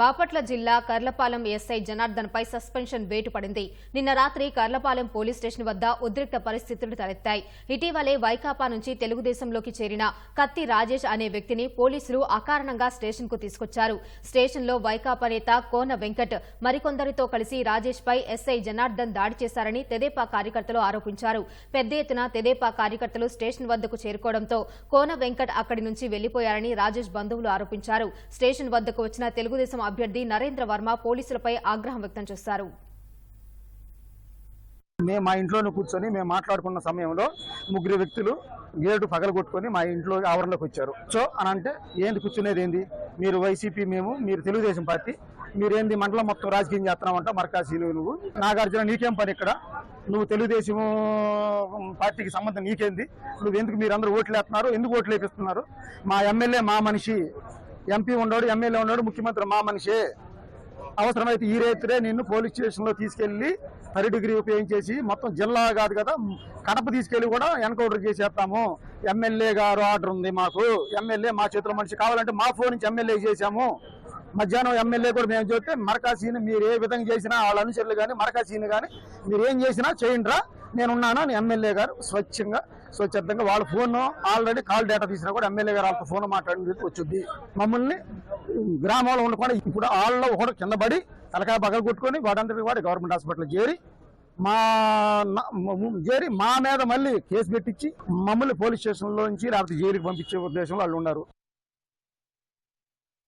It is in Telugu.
బాపట్ల జిల్లా కర్లపాలెం ఎస్ఐ జనార్దన్పై సస్పెన్షన్ వేటు పడింది. నిన్న రాత్రి కర్లపాలెం పోలీస్ స్టేషన్ వద్ద ఉద్రిక్త పరిస్థితులు తలెత్తాయి. ఇటీవలే వైకాపా నుంచి తెలుగుదేశంలోకి చేరిన కత్తి రాజేష్ అనే వ్యక్తిని పోలీసులు అకారణంగా స్టేషన్కు తీసుకొచ్చారు. స్టేషన్లో వైకాపా నేత కోన వెంకట్ మరికొందరితో కలిసి రాజేష్ పై ఎస్ఐ జనార్దన్ దాడి చేశారని తెదేపా కార్యకర్తలు ఆరోపించారు. పెద్ద ఎత్తున తెదేపా కార్యకర్తలు స్టేషన్ వద్దకు చేరుకోవడంతో కోన వెంకట్ అక్కడి నుంచి వెళ్ళిపోయారని రాజేష్ బంధువులు ఆరోపించారు. స్టేషన్ వద్దకు వచ్చిన తెలుగుదేశం అభ్యర్థి నరేంద్ర వర్మ పోలీసులపై ఆగ్రహం వ్యక్తం చేశారు. మేము మా ఇంట్లోనే కూర్చొని మేము మాట్లాడుకున్న సమయంలో ముగ్గురు వ్యక్తులు గేటు పగలగొట్టుకొని మా ఇంట్లో ఆవరణలోకి వచ్చారు. సో అని అంటే ఏంది కూర్చునేది ఏంది? మీరు వైసీపీ మేము మీరు తెలుగుదేశం పార్టీ మీరేంది మండలం మొత్తం రాజకీయం చేస్తున్నామంట మర్కాశీలు నువ్వు? నాగార్జున నీకేం పని ఇక్కడ? నువ్వు తెలుగుదేశం పార్టీకి సంబంధం నీకేంది? నువ్వు ఎందుకు మీరు అందరూ ఓట్లు వేస్తున్నారు? ఎందుకు ఓట్లు వేపిస్తున్నారు? మా ఎమ్మెల్యే మా మనిషి ఎంపీ ఉన్నాడు ఎమ్మెల్యే ఉన్నాడు ముఖ్యమంత్రి మా మనిషే. అవసరమైతే ఈ రేతురే నిన్ను పోలీస్ స్టేషన్లో తీసుకెళ్ళి థర్డ్ డిగ్రీ ఉపయోగించేసి మొత్తం జిల్లా కాదు కదా కడప తీసుకెళ్ళి కూడా ఎన్కౌంటర్ చేసేస్తాము. ఎమ్మెల్యే గారు ఆర్డర్ ఉంది మాకు. ఎమ్మెల్యే మా చేతిలో మనిషి కావాలంటే మా ఫోన్ నుంచి ఎమ్మెల్యే చేశాము. మధ్యాహ్నం ఎమ్మెల్యే కూడా మేము చూస్తే మరకాసీని మీరు ఏ విధంగా చేసినా వాళ్ళ అనుచరులు కానీ మరకాసీని కానీ మీరు ఏం చేసినా చేయండిరా నేనున్నాను అని ఎమ్మెల్యే గారు స్వచ్ఛంగా స్వచ్ఛందంగా వాళ్ళ ఫోన్ ఆల్రెడీ కాల్ డేటా తీసినా కూడా ఎమ్మెల్యే గారు వాళ్ళతో ఫోన్ మాట్లాడి వచ్చింది. మమ్మల్ని గ్రామంలో ఉండకుండా ఇప్పుడు వాళ్ళలో ఒకడు కింద పడి తలకాయ పగలు కొట్టుకొని వాడంతటి వాడి గవర్నమెంట్ హాస్పిటల్ చేరి మా చేరి మా మీద మళ్ళీ కేసు పెట్టించి మమ్మల్ని పోలీస్ స్టేషన్లో నుంచి లేకపోతే జైలుకి పంపించే ఉద్దేశంలో వాళ్ళు ఉన్నారు.